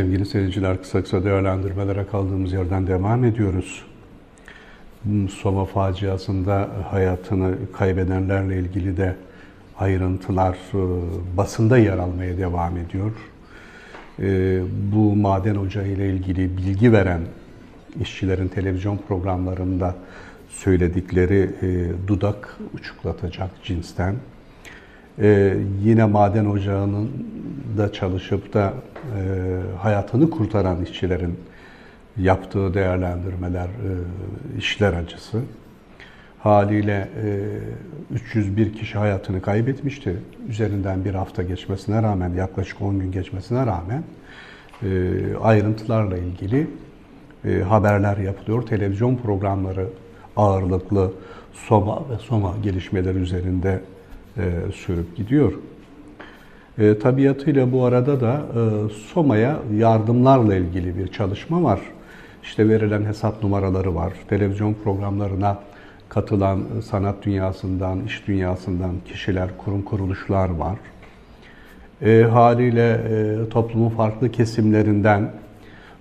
Sevgili seyirciler, kısa kısa değerlendirmelere kaldığımız yerden devam ediyoruz. Soma faciasında hayatını kaybedenlerle ilgili de ayrıntılar e, basında yer almaya devam ediyor. E, Bu maden ocağı ile ilgili bilgi veren işçilerin televizyon programlarında söyledikleri e, dudak uçuklatacak cinsten. Ee, yine maden ocağının da çalışıp da e, hayatını kurtaran işçilerin yaptığı değerlendirmeler e, işler acısı. Haliyle e, 301 kişi hayatını kaybetmişti. Üzerinden bir hafta geçmesine rağmen, yaklaşık 10 gün geçmesine rağmen e, ayrıntılarla ilgili e, haberler yapılıyor. Televizyon programları ağırlıklı Soma ve Soma gelişmeleri üzerinde sürüp gidiyor. E, tabiatıyla bu arada da e, Soma'ya yardımlarla ilgili bir çalışma var. İşte verilen hesap numaraları var. Televizyon programlarına katılan sanat dünyasından, iş dünyasından kişiler, kurum kuruluşlar var. E, haliyle e, toplumun farklı kesimlerinden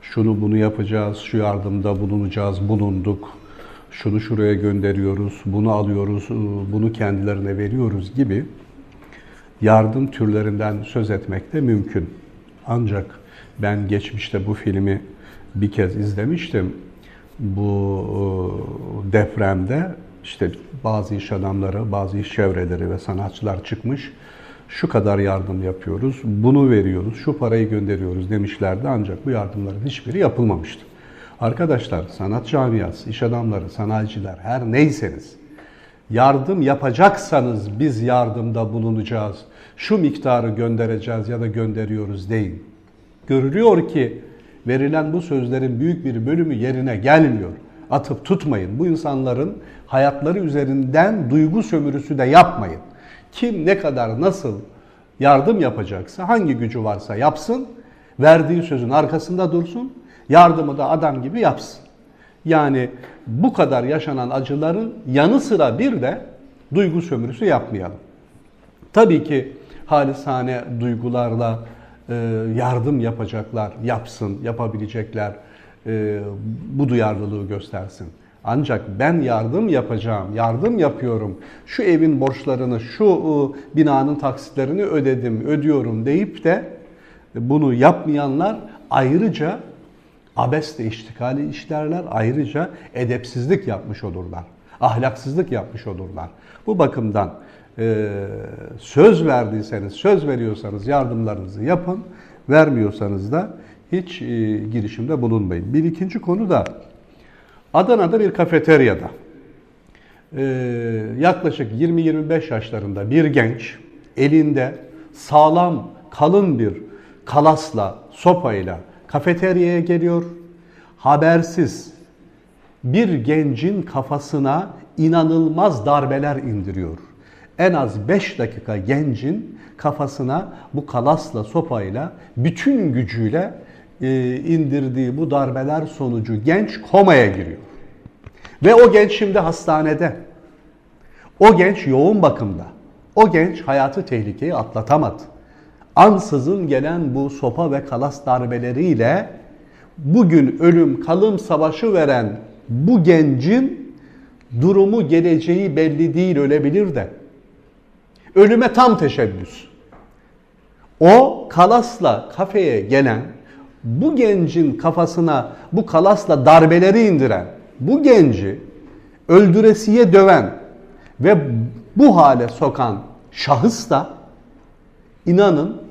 şunu bunu yapacağız, şu yardımda bulunacağız, bulunduk, şunu şuraya gönderiyoruz, bunu alıyoruz, bunu kendilerine veriyoruz gibi yardım türlerinden söz etmek de mümkün. Ancak ben geçmişte bu filmi bir kez izlemiştim. Bu e, depremde işte bazı iş adamları, bazı iş çevreleri ve sanatçılar çıkmış. Şu kadar yardım yapıyoruz, bunu veriyoruz, şu parayı gönderiyoruz demişlerdi ancak bu yardımların hiçbiri yapılmamıştı. Arkadaşlar, sanat camiası, iş adamları, sanayiciler, her neyseniz yardım yapacaksanız biz yardımda bulunacağız. Şu miktarı göndereceğiz ya da gönderiyoruz deyin. Görülüyor ki verilen bu sözlerin büyük bir bölümü yerine gelmiyor. Atıp tutmayın. Bu insanların hayatları üzerinden duygu sömürüsü de yapmayın. Kim ne kadar nasıl yardım yapacaksa, hangi gücü varsa yapsın, verdiği sözün arkasında dursun Yardımı da adam gibi yapsın. Yani bu kadar yaşanan acıların yanı sıra bir de duygu sömürüsü yapmayalım. Tabii ki halisane duygularla e, yardım yapacaklar, yapsın, yapabilecekler, e, bu duyarlılığı göstersin. Ancak ben yardım yapacağım, yardım yapıyorum, şu evin borçlarını, şu e, binanın taksitlerini ödedim, ödüyorum deyip de bunu yapmayanlar ayrıca abesle iştikali işlerler. Ayrıca edepsizlik yapmış olurlar. Ahlaksızlık yapmış olurlar. Bu bakımdan e, söz verdiyseniz, söz veriyorsanız yardımlarınızı yapın. Vermiyorsanız da hiç e, girişimde bulunmayın. Bir ikinci konu da Adana'da bir kafeteryada e, yaklaşık 20-25 yaşlarında bir genç elinde sağlam kalın bir kalasla, sopayla kafeteryaya geliyor. Habersiz bir gencin kafasına inanılmaz darbeler indiriyor. En az 5 dakika gencin kafasına bu kalasla, sopayla, bütün gücüyle e, indirdiği bu darbeler sonucu genç komaya giriyor. Ve o genç şimdi hastanede. O genç yoğun bakımda. O genç hayatı tehlikeyi atlatamadı ansızın gelen bu sopa ve kalas darbeleriyle bugün ölüm kalım savaşı veren bu gencin durumu geleceği belli değil ölebilir de. Ölüme tam teşebbüs. O kalasla kafeye gelen bu gencin kafasına bu kalasla darbeleri indiren bu genci öldüresiye döven ve bu hale sokan şahıs da inanın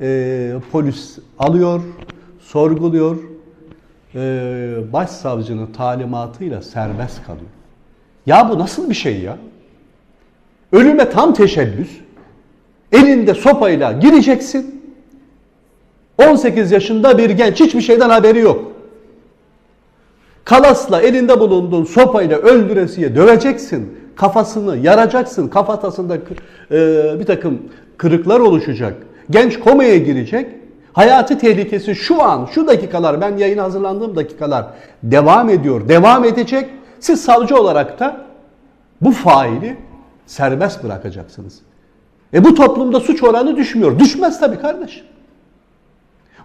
e, polis alıyor, sorguluyor, e, başsavcının talimatıyla serbest kalıyor. Ya bu nasıl bir şey ya? Ölüme tam teşebbüs, elinde sopayla gireceksin, 18 yaşında bir genç hiçbir şeyden haberi yok. Kalasla elinde bulunduğun sopayla öldüresiye döveceksin. Kafasını yaracaksın. Kafatasında e, bir takım kırıklar oluşacak. Genç komaya girecek. Hayatı tehlikesi şu an, şu dakikalar, ben yayın hazırlandığım dakikalar devam ediyor, devam edecek. Siz savcı olarak da bu faili serbest bırakacaksınız. E bu toplumda suç oranı düşmüyor. Düşmez tabii kardeş.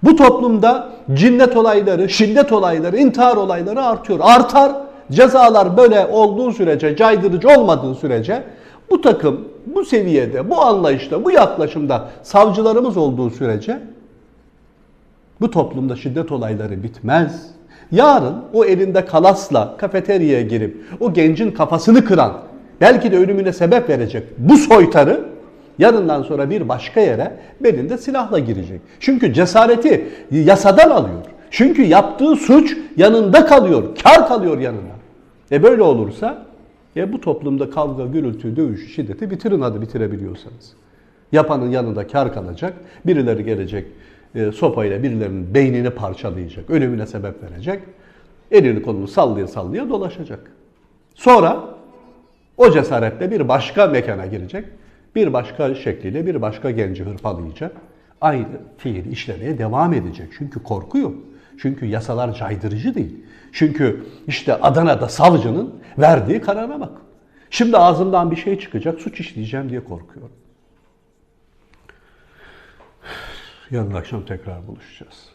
Bu toplumda cinnet olayları, şiddet olayları, intihar olayları artıyor. Artar. Cezalar böyle olduğu sürece, caydırıcı olmadığı sürece bu takım bu seviyede, bu anlayışta, bu yaklaşımda savcılarımız olduğu sürece bu toplumda şiddet olayları bitmez. Yarın o elinde kalasla kafeteryaya girip o gencin kafasını kıran, belki de ölümüne sebep verecek bu soytarı yarından sonra bir başka yere belinde silahla girecek. Çünkü cesareti yasadan alıyor. Çünkü yaptığı suç yanında kalıyor, kar kalıyor yanında. E böyle olursa e bu toplumda kavga, gürültü, dövüş, şiddeti bitirin hadi bitirebiliyorsanız. Yapanın yanında kar kalacak, birileri gelecek e, sopayla birilerinin beynini parçalayacak, ölümüne sebep verecek. Elini kolunu sallaya sallaya dolaşacak. Sonra o cesaretle bir başka mekana girecek. Bir başka şekliyle bir başka genci hırpalayacak. Aynı fiil işlemeye devam edecek. Çünkü korku yok. Çünkü yasalar caydırıcı değil. Çünkü işte Adana'da savcının verdiği karara bak. Şimdi ağzımdan bir şey çıkacak, suç işleyeceğim diye korkuyorum. Yarın akşam tekrar buluşacağız.